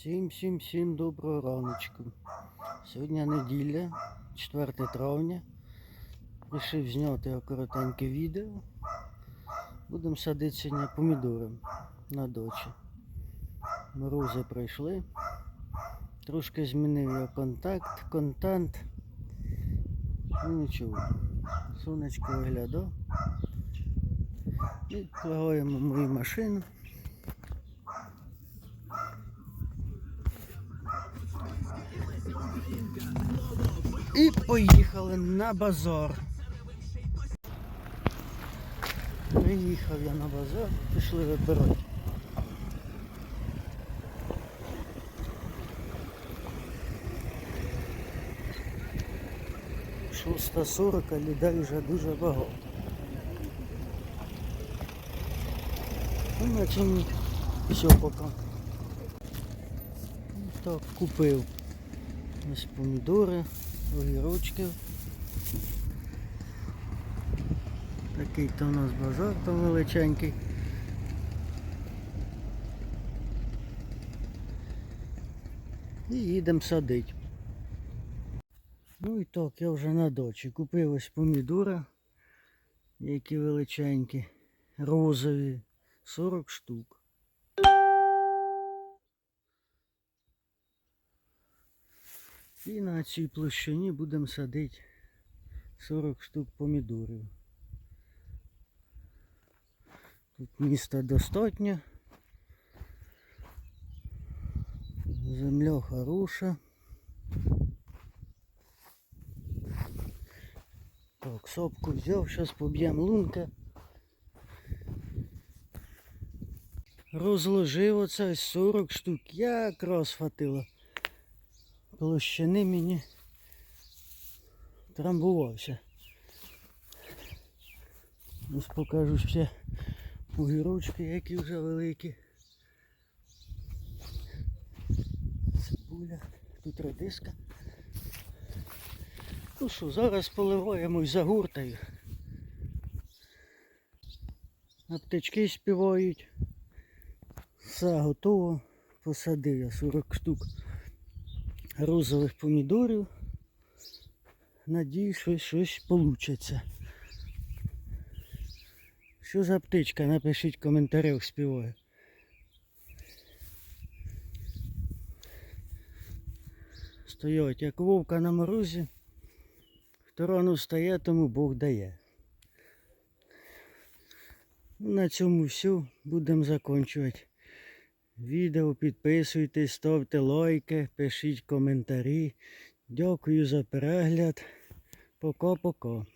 Всім, всім, всім доброго раночку. Сьогодні неділя, 4 травня. Рішив зняти коротеньке відео. Будемо садити сьогодні помідори на дочі. Морози пройшли. Трошки змінив я контакт, контент. Ну нічого. Сонечко виглядав. Відплагаємо мою машину. І поїхали на базар. Приїхав я на базар, пішли вибирати. Шоста сорок, а людей вже дуже багато. Ну, наче. Все поки. Так, купив. Ось помідори, огірочки. Такий то у нас базар там величенький. І їдемо садити. Ну і так, я вже на дочі. Купив ось помідори, які величенькі, розові, 40 штук. І на цій площині будемо садити 40 штук помідорів. Тут міста достатньо. Земля хороша. Так, сопку взяв, зараз поб'ємо лунка. Розложив оце 40 штук, якраз хватило площини мені трамбувався. Ось покажу ще огірочки, які вже великі. Цибуля, тут редиска. Ну що, зараз поливаємо і загуртаю. А птички співають. Все готово. Посадив я 40 штук розових помідорів. Надіюсь, що щось вийде. Що за птичка? Напишіть в коментарях співає. Стоять як вовка на морозі. Хто рано тому Бог дає. На цьому все. Будемо закінчувати відео. Підписуйтесь, ставте лайки, пишіть коментарі. Дякую за перегляд. Пока-пока.